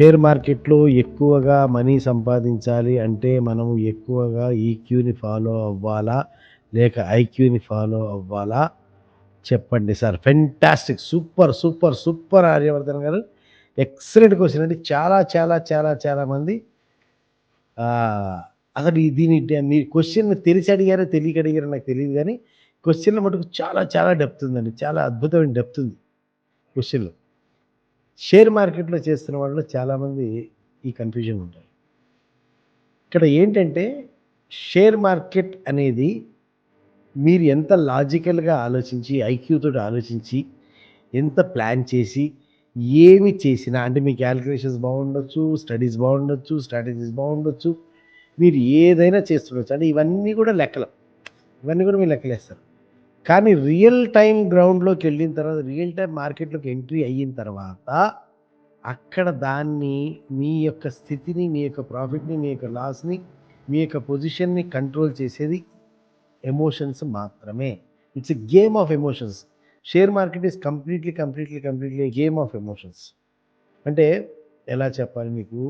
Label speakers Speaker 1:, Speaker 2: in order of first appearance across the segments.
Speaker 1: Share మార్కెట్లో ఎక్కువగా money సంపాదించాలి అంటే మనం ఎక్కువగా ఈక్యూని ఫాలో అవ్వాలా? లేక ఐక్యూని ఫాలో అవ్వాలా? చెప్పండి sir. Fantastic super super super Aryavardhan garu. Excellent question అండి. చాలా చాలా చాలా చాలా మంది అసలు దీని మీ క్వశ్చన్ తెలిసి అడిగారో తెలియక అడిగారో నాకు తెలియదు కానీ క్వశ్చన్లో మటుకు చాలా చాలా డెప్త్ ఉందండి. చాలా అద్భుతమైన డెప్త్ ఉంది క్వశ్చన్లో షేర్ మార్కెట్లో చేస్తున్న వాళ్ళు చాలామంది ఈ కన్ఫ్యూజన్ ఉంటారు. ఇక్కడ ఏంటంటే షేర్ మార్కెట్ అనేది మీరు ఎంత లాజికల్గా ఆలోచించి ఐక్యూతో ఆలోచించి ఎంత ప్లాన్ చేసి ఏమి చేసినా అంటే మీ క్యాలిక్యులేషన్స్ బాగుండొచ్చు స్టడీస్ బాగుండొచ్చు స్ట్రాటజీస్ బాగుండొచ్చు మీరు ఏదైనా చేస్తుండొచ్చు. అంటే ఇవన్నీ కూడా లెక్కలు. ఇవన్నీ కూడా మీరు లెక్కలేస్తారు. కానీ రియల్ టైం గ్రౌండ్లోకి వెళ్ళిన తర్వాత రియల్ టైం మార్కెట్లోకి ఎంట్రీ అయిన తర్వాత అక్కడ దాన్ని మీ యొక్క స్థితిని మీ యొక్క ప్రాఫిట్ని మీ యొక్క లాస్ని మీ యొక్క పొజిషన్ని కంట్రోల్ చేసేది ఎమోషన్స్ మాత్రమే. It's a game of emotions. Share market is completely completely completely game of emotions. అంటే ఎలా చెప్పాలి మీకు?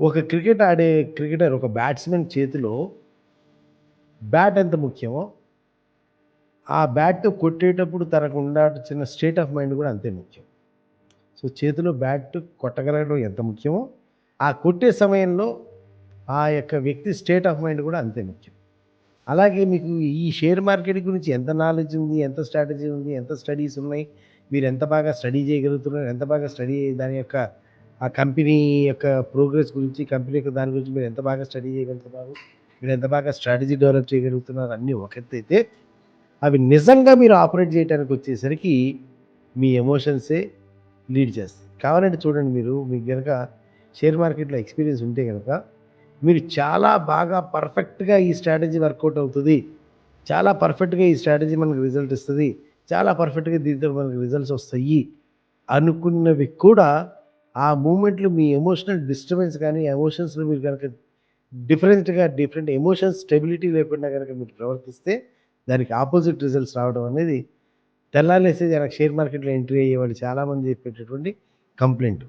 Speaker 1: ఒక క్రికెట్ ఆడే క్రికెటర్ ఒక బ్యాట్స్మెన్ చేతిలో బ్యాట్ ఎంత ముఖ్యమో ఆ బ్యాట్ కొట్టేటప్పుడు తనకు ఉండాల్సిన స్టేట్ ఆఫ్ మైండ్ కూడా అంతే ముఖ్యం. సో చేతిలో బ్యాట్ కొట్టగలగడం ఎంత ముఖ్యమో ఆ కొట్టే సమయంలో ఆ యొక్క వ్యక్తి స్టేట్ ఆఫ్ మైండ్ కూడా అంతే ముఖ్యం. అలాగే మీకు ఈ షేర్ మార్కెట్ గురించి ఎంత నాలెడ్జ్ ఉంది ఎంత స్ట్రాటజీ ఉంది ఎంత స్టడీస్ ఉన్నాయి మీరు ఎంత బాగా స్టడీ చేయగలుగుతున్నారు ఎంత బాగా స్టడీ దాని యొక్క ఆ కంపెనీ యొక్క ప్రోగ్రెస్ గురించి కంపెనీ యొక్క దాని గురించి మీరు ఎంత బాగా స్టడీ చేయగలుగుతున్నారు మీరు ఎంత బాగా స్ట్రాటజీ డెవలప్ చేయగలుగుతున్నారు అన్నీ ఒకటైతే అవి నిజంగా మీరు ఆపరేట్ చేయడానికి వచ్చేసరికి మీ ఎమోషన్సే లీడ్ చేస్తాయి. కావాలంటే చూడండి మీరు మీకు కనుక షేర్ మార్కెట్లో ఎక్స్పీరియన్స్ ఉంటే కనుక మీరు చాలా బాగా పర్ఫెక్ట్గా ఈ స్ట్రాటజీ వర్కౌట్ అవుతుంది. చాలా పర్ఫెక్ట్గా ఈ స్ట్రాటజీ మనకు రిజల్ట్ ఇస్తుంది. చాలా పర్ఫెక్ట్గా దీంతో మనకు రిజల్ట్స్ వస్తాయి అనుకున్నవి కూడా ఆ మూమెంట్లు మీ ఎమోషనల్ డిస్టర్బెన్స్ కానీ ఎమోషన్స్లో మీరు కనుక డిఫరెంట్గా డిఫరెంట్ ఎమోషన్స్ స్టెబిలిటీ లేకుండా కనుక మీరు ప్రవర్తిస్తే దానికి ఆపోజిట్ రిజల్ట్స్ రావడం అనేది తెల్లాలేసే నాకు షేర్ మార్కెట్లో ఎంట్రీ అయ్యేవాళ్ళు చాలామంది చెప్పేటటువంటి complaint.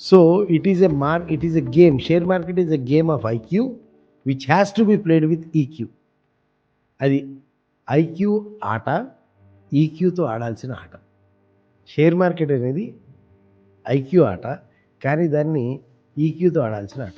Speaker 1: So it is a mar it is a game share market is a game of IQ which has to be played with EQ అది ఐక్యూ ఆట ఈక్యూతో ఆడాల్సిన ఆట. షేర్ మార్కెట్ అనేది ఐక్యూ ఆట కానీ దాన్ని ఈక్యూతో ఆడాల్సిన ఆట.